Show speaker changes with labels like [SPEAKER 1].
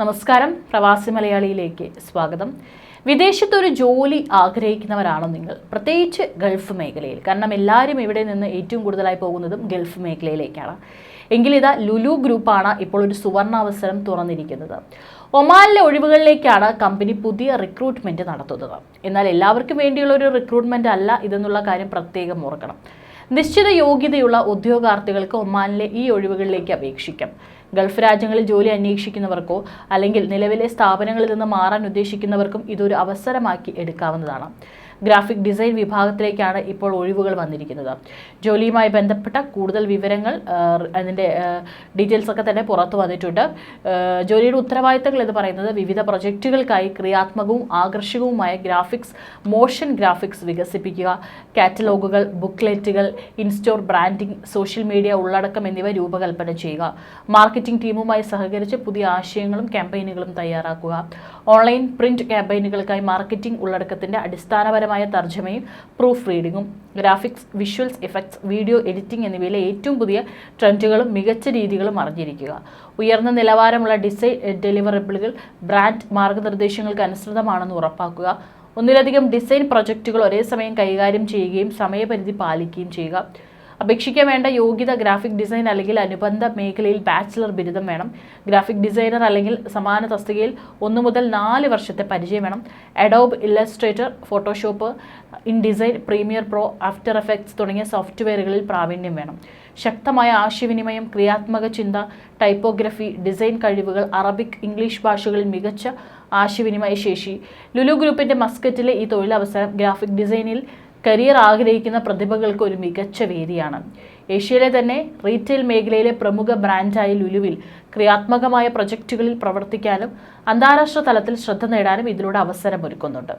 [SPEAKER 1] നമസ്കാരം. പ്രവാസി മലയാളിയിലേക്ക് സ്വാഗതം. വിദേശത്തൊരു ജോലി ആഗ്രഹിക്കുന്നവരാണോ നിങ്ങൾ? പ്രത്യേകിച്ച് ഗൾഫ് മേഖലയിൽ. കാരണം എല്ലാവരും ഇവിടെ നിന്ന് ഏറ്റവും കൂടുതലായി പോകുന്നതും ഗൾഫ് മേഖലയിലേക്കാണ്. എങ്കിലിതാ ലുലു ഗ്രൂപ്പാണ് ഇപ്പോൾ ഒരു സുവർണാവസരം തുറന്നിരിക്കുന്നത്. ഒമാനിലെ ഒഴിവുകളിലേക്കാണ് കമ്പനി പുതിയ റിക്രൂട്ട്മെന്റ് നടത്തുന്നത്. എന്നാൽ എല്ലാവർക്കും വേണ്ടിയുള്ള ഒരു റിക്രൂട്ട്മെന്റ് അല്ല ഇതെന്നുള്ള കാര്യം പ്രത്യേകം ഓർക്കണം. നിശ്ചിത യോഗ്യതയുള്ള ഉദ്യോഗാർത്ഥികൾക്ക് ഒമാനിലെ ഈ ഒഴിവുകളിലേക്ക് അപേക്ഷിക്കാം. ഗൾഫ് രാജ്യങ്ങളിൽ ജോലി അന്വേഷിക്കുന്നവർക്കോ അല്ലെങ്കിൽ നിലവിലെ സ്ഥാപനങ്ങളിൽ നിന്ന് മാറാൻ ഉദ്ദേശിക്കുന്നവർക്കും ഇതൊരു അവസരമാക്കി എടുക്കാവുന്നതാണ്. ഗ്രാഫിക് ഡിസൈൻ വിഭാഗത്തിലേക്കാണ് ഇപ്പോൾ ഒഴിവുകൾ വന്നിരിക്കുന്നത്. ജോലിയുമായി ബന്ധപ്പെട്ട കൂടുതൽ വിവരങ്ങൾ അതിന്റെ ഡീറ്റെയിൽസ് ഒക്കെ തന്നെ പുറത്തു വന്നിട്ടുണ്ട്. ജോലിയുടെ ഉത്തരവാദിത്തങ്ങൾ എന്ന് പറയുന്നത് വിവിധ പ്രൊജക്റ്റുകൾക്കായി ക്രിയാത്മകവും ആകർഷകവുമായ ഗ്രാഫിക്സ് മോഷൻ ഗ്രാഫിക്സ് വികസിപ്പിക്കുക കാറ്റലോഗുകൾ ബുക്ക്ലെറ്റുകൾ ഇൻസ്റ്റോർ ബ്രാൻഡിംഗ് സോഷ്യൽ മീഡിയ ഉള്ളടക്കം എന്നിവ രൂപകൽപ്പന ചെയ്യുക മാർക്കറ്റിംഗ് ടീമുമായി സഹകരിച്ച് പുതിയ ആശയങ്ങളും ക്യാമ്പയിനുകളും തയ്യാറാക്കുക ഓൺലൈൻ പ്രിന്റ് ക്യാമ്പയിനുകൾക്കായി മാർക്കറ്റിംഗ് ഉള്ളടക്കത്തിന്റെ അടിസ്ഥാനപരമായ തർജമയും proof റീഡിങ്ങും graphics visuals effects video editing എന്നിവയിലെ ഏറ്റവും പുതിയ ട്രെൻഡുകളും മികച്ച രീതികളും അറിഞ്ഞിരിക്കുക. ഉയർന്ന നിലവാരമുള്ള ഡിസൈൻ ഡെലിവറബിളുകൾ ബ്രാൻഡ് മാർഗനിർദ്ദേശങ്ങൾക്ക് അനുസൃതമാണെന്ന് ഉറപ്പാക്കുക. ഒന്നിലധികം ഡിസൈൻ പ്രൊജക്റ്റുകൾ ഒരേ സമയം കൈകാര്യം ചെയ്യുകയും സമയപരിധി പാലിക്കുകയും ചെയ്യുക. അപേക്ഷിക്കാൻ വേണ്ട യോഗ്യത ഗ്രാഫിക് ഡിസൈൻ അല്ലെങ്കിൽ അനുബന്ധ മേഖലയിൽ ബാച്ചിലർ ബിരുദം വേണം. ഗ്രാഫിക് ഡിസൈനർ അല്ലെങ്കിൽ സമാന തസ്തികയിൽ ഒന്ന് മുതൽ നാല് വർഷത്തെ പരിചയം വേണം. Adobe Illustrator Photoshop InDesign Premiere Pro After Effects തുടങ്ങിയ സോഫ്റ്റ്വെയറുകളിൽ പ്രാവീണ്യം വേണം. ശക്തമായ ആശയവിനിമയം ക്രിയാത്മക ചിന്ത ടൈപ്പോഗ്രഫി ഡിസൈൻ കഴിവുകൾ അറബിക് ഇംഗ്ലീഷ് ഭാഷകളിൽ മികച്ച ആശയവിനിമയ ശേഷി. ലുലു ഗ്രൂപ്പിന്റെ മസ്കറ്റിലെ ഈ തൊഴിലവസരം ഗ്രാഫിക് ഡിസൈനിൽ കരിയർ ആഗ്രഹിക്കുന്ന പ്രതിഭകൾക്ക് ഒരു മികച്ച വേദിയാണ്. ഏഷ്യയിലെ തന്നെ റീറ്റെയിൽ മേഖലയിലെ പ്രമുഖ ബ്രാൻഡായ ലുലുവിൽ ക്രിയാത്മകമായ പ്രൊജക്റ്റുകളിൽ പ്രവർത്തിക്കാനും അന്താരാഷ്ട്ര തലത്തിൽ ശ്രദ്ധ നേടാനും ഇതിലൂടെ അവസരമൊരുക്കുന്നുണ്ട്.